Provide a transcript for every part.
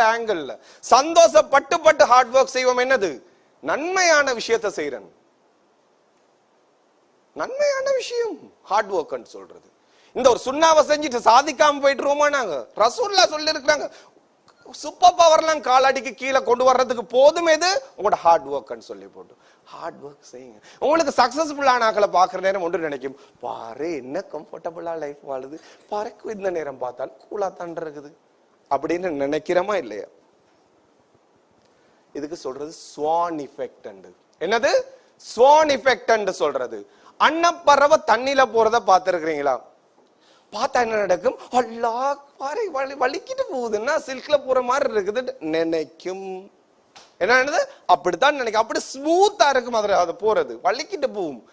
அந்த ஆங்கிள் சந்தோஷப்பட்டு பட்டு ஹார்ட் ஒர்க் செய்வோம் என்னது? நன்மையான விஷயத்தை செய்யறன் நன்மையான விஷயம் ஹார்ட் ஒர்க் சொல்றது. இந்த ஒரு சுண்ணாவை செஞ்சுட்டு சாதிக்காம போயிட்டுருவோமா நாங்க? ரசூல்லா சொல்லி இருக்கிறாங்க சூப்பர் பவர்லாம் காலாடிக்கு கீழே கொண்டு வர்றதுக்கு போதும் எது? உங்களோட ஹார்ட் ஒர்க்னு சொல்லி போட்டு. ஹார்ட் ஒர்க் செய்யுங்க. உங்களுக்கு சக்சஸ்ஃபுல்லான ஆக்களை பார்க்குற நேரம் ஒன்று நினைக்கும். பாரு என்ன கம்ஃபர்டபுளா லைஃப் வாழுது. பாரு இந்த நேரம் பார்த்தாலும் கூலா தான் இருக்குது. அப்படின்னு நினைக்கிறோமா இல்லையா? இதுக்கு சொல்றது ஸ்வான் இஃபெக்ட் என்னது? ஸ்வான் இஃபெக்ட் சொல்றது. அன்னப்பறவை தண்ணியில போறத பார்த்திருக்கிறீங்களா? பார்த்தா என்ன நடக்கும்? அல்லா பாறை வலி வலிக்கிட்டு போகுதுன்னா சில்க்ல போற மாதிரி இருக்குது நினைக்கும். என்ன என்னது? அப்படித்தான் நினைக்கும். அப்படி ஸ்மூத்தா இருக்கும் அதுல அது போறது. வலிக்கிட்டு போகும்.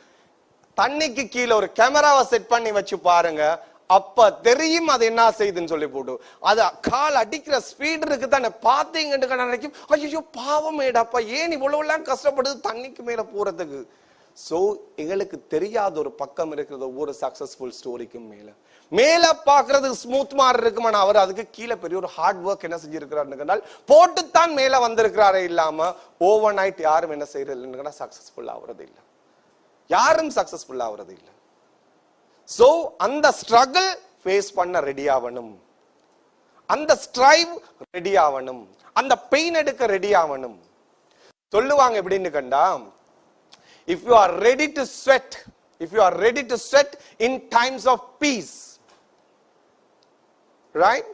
தண்ணிக்கு கீழே ஒரு கேமராவை செட் பண்ணி வச்சு பாருங்க. அப்ப தெரியும் அது என்ன செய்யுதுன்னு சொல்லி போட்டு. அது கால் அடிக்கிற ஸ்பீடு இருக்கு தானே. பாத்தீங்கன்னு நினைக்கும் ஐயோ பாவம் ஏடாப்பா ஏன் இவ்வளவு எல்லாம் கஷ்டப்படுது தண்ணிக்கு மேல போறதுக்கு? சோ எங்களுக்கு தெரியாத ஒரு பக்கம் இருக்கிறது ஒவ்வொரு சக்சஸ்ஃபுல் ஸ்டோரிக்கும் மேல. மேல பாக்குறதுக்கு ஸ்மூத் மாதிரி இருக்குமானா அவர் அதுக்கு கீழே பெரிய ஒரு ஹார்ட் ஒர்க் என்ன செஞ்சிருக்கிறாருன்னு போட்டுத்தான் மேல வந்திருக்கிறாரே இல்லாம ஓவர் நைட் யாரும் என்ன செய்யறது சக்சஸ்ஃபுல் ஆகுறது இல்லை யாரும் சக்சஸ்ஃபுல் ஆகுறது இல்லை சோ அந்த ஸ்ட்ரகிள் ஃபேஸ் பண்ண ரெடி ஆகணும் அந்த ஸ்ட்ரைவ் ரெடி ஆகணும் அந்த பெயின் எடுக்க ரெடி ஆகணும் சொல்லுவாங்க எப்படின்னு கண்டா if you are ready to sweat if you are ready to sweat in times of peace right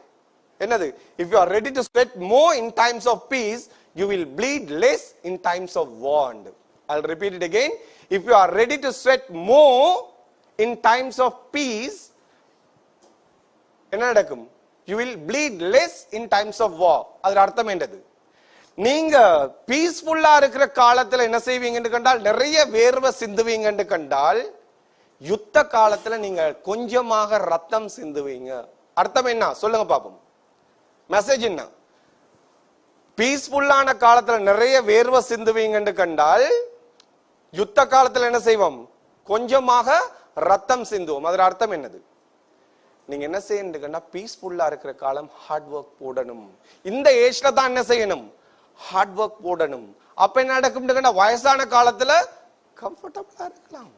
என்னது if you are ready to sweat more in times of peace you will bleed less in times of want I repeat it again if you are ready to sweat more in times of peace என்ன நடக்கும்? You will bleed less in times of war அதோட அர்த்தம் என்னது? நீங்க பீஸ்ஃபுல்லா இருக்கிற காலத்துல என்ன செய்வீங்கன்னு கண்டால் நிறைய வேர்வை சிந்துவீங்கன்னு கண்டால் யுத்த காலத்துல நீங்க கொஞ்சமாக ரத்தம் சிந்துவீங்க. அர்த்தம் என்ன? சொல்லுங்க பாப்போம். மெசேஜ் என்ன? பீஸ்ஃபுல்லான காலத்துல நிறைய வேர்வை சிந்துவீங்கன்னு கண்டால் யுத்த காலத்துல என்ன செய்வோம்? கொஞ்சமாக ரத்தம் சிந்துவோம். அதோட அர்த்தம் என்னது? நீங்க என்ன செய்யணும்னா பீஸ்ஃபுல்லா இருக்கிற காலம் ஹார்ட் ஒர்க் போடணும். இந்த ஏஜ்ல தான் என்ன செய்யணும்? ஹார்ட் ஒர்க் போடணும். அப்ப என்ன நடக்கும் வயசான காலத்துல கம்ஃபர்டபுளா இருக்கலாம்.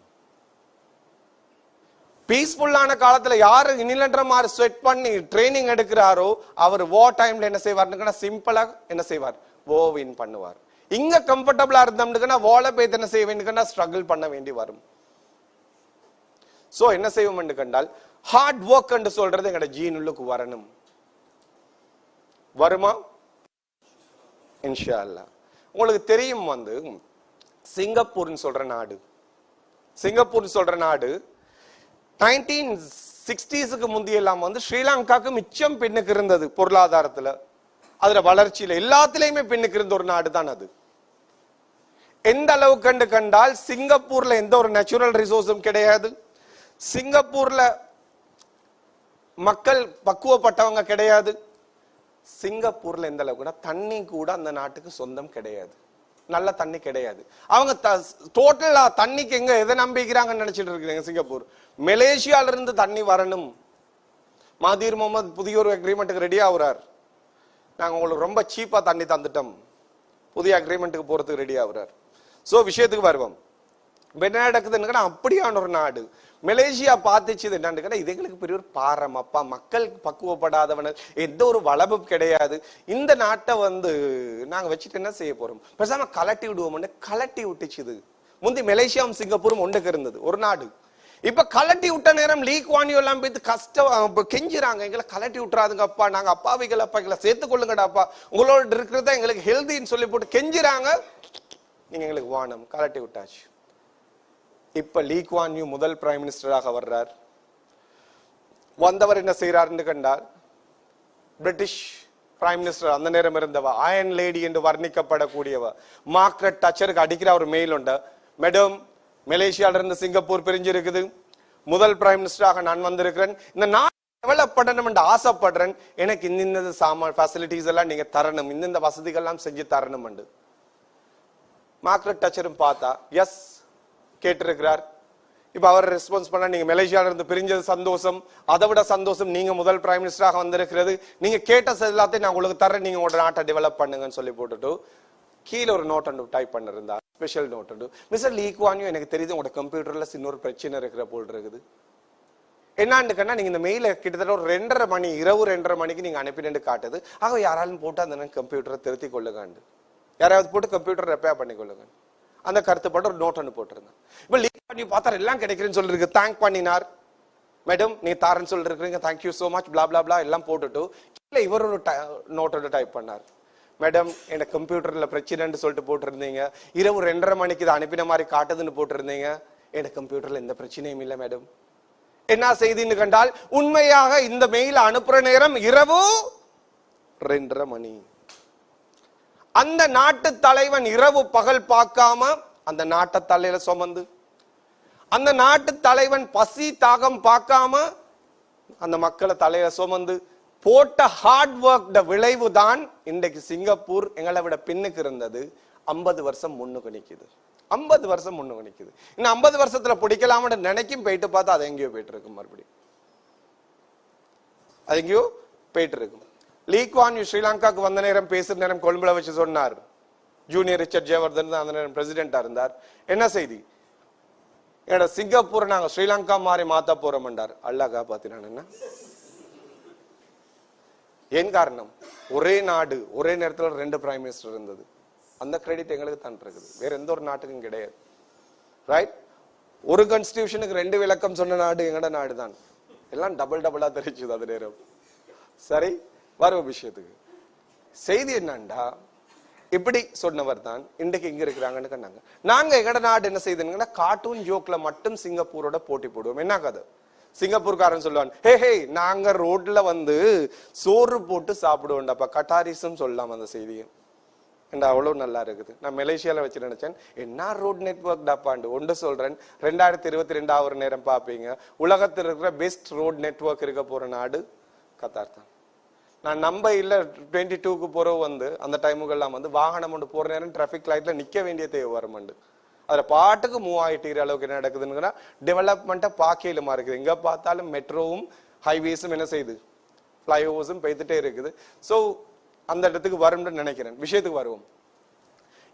பீஸ்ஃபுல்லான காலத்துல யாரு இனிலன்ற மாதிரி ஸ்வெட் பண்ணி ட்ரைனிங் எடுக்கிறாரோ அவர் வோ டைம்ல என்ன செய்வார்னுக்குன்னா சிம்பிளா என்ன செய்வார்? வோ வின் பண்ணுவார். இங்க கம்ஃபர்டபுளா இருந்தோம்னுக்குன்னா வோல போய் என்ன செய்ய வேண்டியதுன்னா ஸ்ட்ரகிள் பண்ண வேண்டி வரும். சோ என்ன செய்வோம் என்று கண்டால் ஹார்ட் ஒர்க் என்று சொல்றது எங்கட ஜீனுள்ளுக்கு வரணும். வருமா? இன்ஷா அல்லாஹ் உங்களுக்கு தெரியும் வந்து சிங்கப்பூர்னு சொல்ற நாடு. சிங்கப்பூர் சொல்ற நாடு நைன்டீன் சிக்ஸ்டீஸுக்கு முந்தைய எல்லாம் வந்து ஸ்ரீலங்காக்கு மிச்சம் பின்னுக்கு இருந்தது பொருளாதாரத்துல. அதுல வளர்ச்சியில எல்லாத்துலயுமே பின்னுக்கு இருந்த ஒரு நாடு தான் அது. எந்த அளவு கண்டு கண்டால் சிங்கப்பூர்ல எந்த ஒரு நேச்சுரல் ரிசோர்ஸும் கிடையாது. சிங்கப்பூர்ல மக்கள் பக்குவப்பட்டவங்க கிடையாது. சிங்கப்பூர்ல அளவுக்கு கூட தண்ணி கூட அந்த நாட்டுக்கு சொந்தம் கிடையாது. நல்ல தண்ணி கிடையாது. அவங்க டோட்டலா தண்ணிக்கு எங்க எதை நம்பிக்கிறாங்கன்னு நினைச்சிட்டு இருக்கிறீங்க சிங்கப்பூர்? மலேசியால இருந்து தண்ணி வரணும். மதீர் முகமது புதிய ஒரு அக்ரிமெண்ட்டுக்கு ரெடி ஆகுறார். நாங்கள் உங்களுக்கு ரொம்ப சீப்பா தண்ணி தந்துட்டோம். புதிய அக்ரிமெண்ட்டுக்கு போறதுக்கு ரெடி ஆகுறார். ஸோ விஷயத்துக்கு வருவோம். என்ன நடக்குதுன்னு அப்படியான ஒரு நாடு. மலேசியா பார்த்துச்சு என்னன்னு இது எங்களுக்கு பெரிய ஒரு பாரம். அப்பா மக்கள் பக்குவப்படாதவன. எந்த ஒரு வளமும் கிடையாது. இந்த நாட்டை வந்து நாங்கள் வச்சுட்டு என்ன செய்ய போறோம்? பேசாம கலட்டி விடுவோம்னு கலட்டி விட்டுச்சுது முந்தி மலேசியாவும் சிங்கப்பூரும் ஒன்றுக்கு இருந்தது ஒரு நாடு. இப்ப கலட்டி விட்ட நேரம் லீக் வாணியோ எல்லாம் போய் கஷ்டம் கெஞ்சுறாங்க. எங்களை கலட்டி விட்டுறாதுங்க அப்பா. நாங்க அப்பாவிகள் அப்பா எங்களை சேர்த்து கொள்ளுங்கடாப்பா உங்களோட இருக்கிறதா எங்களுக்கு ஹெல்தின்னு சொல்லி போட்டு கெஞ்சுறாங்க. நீங்க எங்களுக்கு வானம் கலட்டி விட்டாச்சு. இப்ப லீ குவான் யூ முதல் பிரைம் மினிஸ்டராக வர்றார். வந்தவர் என்ன செய்யறாருன்னு கண்டார் பிரிட்டிஷ் பிரைம் மினிஸ்டர் அந்த நேரம் இருந்தவ அயன் லேடி என்று வர்ணிக்கப்படக்கூடியவ மார்க்ரெட் டச்சருக்கு அடிக்கிற ஒரு மெயில் உண்டு. மேடம் மலேசியால இருந்து சிங்கப்பூர் பிரிஞ்சிருக்குது. முதல் பிரைம் மினிஸ்டராக நான் வந்திருக்கிறேன். இந்த நான் டெவலப் பண்ணணும் என்று ஆசைப்படுறேன். எனக்கு இந்த இந்த சாமான் ஃபெசிலிட்டிஸ் எல்லாம் நீங்க தரணும். இந்த வசதிகள் எல்லாம் செஞ்சு தரணும் மார்க்ரட் டச்சரும் பார்த்தா எஸ் கேட்டிருக்கிறார். இப்போ அவர் ரெஸ்பான்ஸ் பண்ணா நீங்க மலேசியால இருந்து பிரிஞ்சது சந்தோஷம். அதை விட சந்தோஷம் நீங்க முதல் பிரைம் மினிஸ்டராக வந்திருக்கிறது. நீங்க கேட்ட எல்லாத்தையும் நான் உங்களுக்கு தரேன் நீங்க உங்களோட நாட்டை டெவலப் பண்ணுங்கன்னு சொல்லி போட்டுட்டு கீழே ஒரு நோட் அண்டு டைப் பண்ணிருந்தா ஸ்பெஷல் நோட் அண்டு மிஸ்டர் லீக்வானியும் எனக்கு தெரியுது உங்களோட கம்ப்யூட்டர்ல இன்னொரு பிரச்சனை இருக்கிற போல் இருக்குது. என்னாண்டுக்கன்னா நீங்க இந்த மெயில கிட்டத்தட்ட ஒரு ரெண்டரை மணி இரவு ரெண்டரை மணிக்கு நீங்க அனுப்பினு காட்டுது. ஆக யாராலும் போட்டு அந்த கம்ப்யூட்டரை திருத்தி கொள்ளுங்க யாராவது போட்டு கம்ப்யூட்டர் ரெப்பேர் பண்ணி கொள்ளுங்க அந்த கருத்துப்பட்ட ஒரு நோட் ஒன்று போட்டிருந்தேன். இப்போ லீக் பண்ணி பார்த்தா எல்லாம் கிடைக்கிறேன்னு சொல்லிருக்கு தேங்க் பண்ணினார். மேடம் நீ தாரன்னு சொல்லிருக்கீங்க thank you so much blah blah blah எல்லாம் போட்டுட்டு கீழே இவர் ஒரு நோட்டோட டைப் பண்ணார். மேடம் என் கம்ப்யூட்டர்ல பிரச்சனைன்னு சொல்லிட்டு போட்டிருந்தீங்க. இரவு ரெண்டரை மணிக்கு இதை அனுப்பின மாதிரி காட்டுதுன்னு போட்டிருந்தீங்க. எனக்கு கம்ப்யூட்டர்ல எந்த பிரச்சனையும் இல்லை மேடம் என்ன செய்தின்னு கண்டால் உண்மையாக இந்த மெயில் அனுப்புற நேரம் இரவு ரெண்டரை மணி. அந்த நாட்டு தலைவன் இரவு பகல் பார்க்காம அந்த நாட்டை தலையில சுமந்து அந்த நாட்டு தலைவன் பசி தாகம் பார்க்காம அந்த மக்களை தலையில சுமந்து போட்ட ஹார்ட் ஒர்க் விளைவு தான் இன்றைக்கு சிங்கப்பூர் எங்களை விட பின்னுக்கு இருந்தது. ஐம்பது வருஷம் முன்னுக்கு நிக்குது. ஐம்பது வருஷம் முன்னுக்கு நிக்குது. இன்னும் ஐம்பது வருஷத்துல பிடிக்கலாம்னு நினைக்கும் போயிட்டு பார்த்தா அது எங்கேயோ போயிட்டு இருக்கும் மறுபடியும். அது எங்கேயோ போயிட்டு இருக்கும் லீக்வான் ஸ்ரீலங்காக்கு வந்த நேரம் பேசுற நேரம் கொழும்புல வச்சு சொன்னார். ஜூனியர் ரிச்சர்ட் ஜெயவர்தன் தான் அந்த நேரம் பிரசிடென்டா இருந்தார். என்ன செய்தி? என்னோட சிங்கப்பூரை நாங்க ஸ்ரீலங்கா மாதிரி மாத்த போறோம்ன்றார். அல்லாஹா காப்பாத்தினான் என்ன ஏன் காரணம் ஒரே நாடு ஒரே நேரத்தில் ரெண்டு பிரைம் மினிஸ்டர் இருந்தது. அந்த கிரெடிட் எங்களுக்கு தான் இருக்குது. வேற எந்த ஒரு நாட்டுக்கும் கிடையாது. ரைட் ஒரு கான்ஸ்டியூஷனுக்கு ரெண்டு விளக்கம் சொன்ன நாடு எங்கட நாடு தான் எல்லாம் டபுள் டபுளா தெரிச்சுது அது நேரம். சரி? வரவு விஷயத்துக்கு. செய்தி என்னண்டா? இப்படி சொன்னவர் தான் இன்றைக்கு இங்க இருக்கிறாங்கன்னு கண்டாங்க நாங்க எங்கட நாடு என்ன செய்யுதுங்கன்னா கார்ட்டூன் ஜோக்ல மட்டும் சிங்கப்பூரோட போட்டி போடுவோம். என்ன கதை? சிங்கப்பூர்காரன் சொல்லுவான் ஹே ஹே நாங்க ரோட்ல வந்து சோறு போட்டு சாப்பிடுவோம்டாப்பா. கட்டாரிசம் சொல்லலாம் அந்த செய்தியை. ஏண்டா அவ்வளவு நல்லா இருக்குது. நான் மலேசியால வச்சு நினைச்சேன். என்ன ரோட் நெட்வொர்க் டாப்பாண்டு? ஒன்று சொல்றேன். ரெண்டாயிரத்தி இருபத்தி ரெண்டாவது நேரம் பார்ப்பீங்க உலகத்தில் இருக்கிற பெஸ்ட் ரோட் நெட்வொர்க் இருக்க போற நாடு கத்தார் தான் நான் நம்ப இல்லை டுவெண்ட்டி டூக்கு போகிறவ வந்து அந்த டைமுகள்லாம் வந்து வாகனம் ஒன்று போகிற நேரம் டிராஃபிக் லைட்டில் நிற்க வேண்டிய தேவை வருமண்டு அதில் பாட்டுக்கு மூவ் ஆயிட்டு அளவுக்கு என்ன நடக்குதுன்னா டெவலப்மெண்ட்டை பாக்கையிலுமா இருக்குது எங்கே பார்த்தாலும் மெட்ரோவும் ஹைவேஸும் என்ன செய்யுது? ஃப்ளைஓவர்ஸும் பெய்துட்டே இருக்குது. ஸோ அந்த இடத்துக்கு வரும்னு நினைக்கிறேன். விஷயத்துக்கு வருவோம்.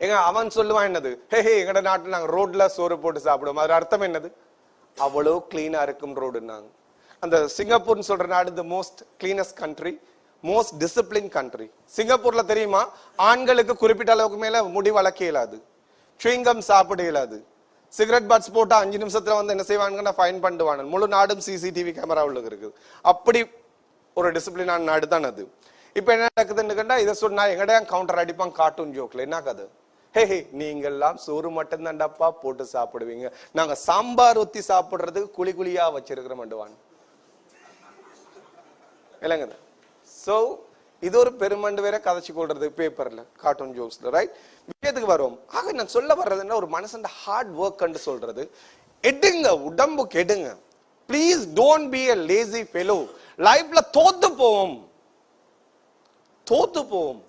எங்க அவன் சொல்லுவான் என்னது? ஹே ஹே எங்கட நாட்டில் நாங்கள் ரோட்ல சோறு போட்டு சாப்பிடுவோம். அது அர்த்தம் என்னது? அவ்வளோ கிளீனா இருக்கும் ரோடுன்னாங்க அந்த சிங்கப்பூர்னு சொல்ற நாடு the most cleanest country most discipline country சிங்கப்பூர்ல தெரியுமா? ஆண்களுக்கு குறிப்பிட்ட அளவுக்கு மேல முடி வளர்க்க இயலாது. சுவிங்கம் சாப்பிட இயலாது. சிகரெட் பட்ஸ் போட்டா அஞ்சு நிமிஷத்துல வந்து என்ன செய்வாங்கன்னா ஃபைன் பண்ணுவாங்க முழு நாடும் சிசிடிவி கேமரா உள்ள இருக்குது அப்படி ஒரு டிசிப்ளினான நாடு தான் அது. இப்ப என்ன நடக்குதுன்னு கண்டா இதை சொன்னா எங்கடையா கவுண்டர் அடிப்பான் கார்ட்டூன் ஜோக்ல என்ன கதை? ஹே ஹே நீங்க எல்லாம் சோறு மட்டும் தான்டாப்பா போட்டு சாப்பிடுவீங்க. நாங்க சாம்பார் ஊத்தி சாப்பிடுறதுக்கு குழி குழியா வச்சிருக்கிற மண்டுவான். இல்லைங்க சோ இது ஒரு பெருமண்டு வேற கதைச்சு கொள்றது பேப்பர்ல கார்ட்டூன் ஜோக்ஸ்ல ரைட் விஷயத்துக்கு வருவோம். ஆக நான் சொல்ல வர்றதுன்னா ஒரு மனுஷன் ஹார்ட் ஒர்க் சொல்றது. எடுங்க உடம்புக்கு எடுங்க please don't be a lazy fellow லைஃப்ல தோத்து போவோம். தோத்து போவோம்.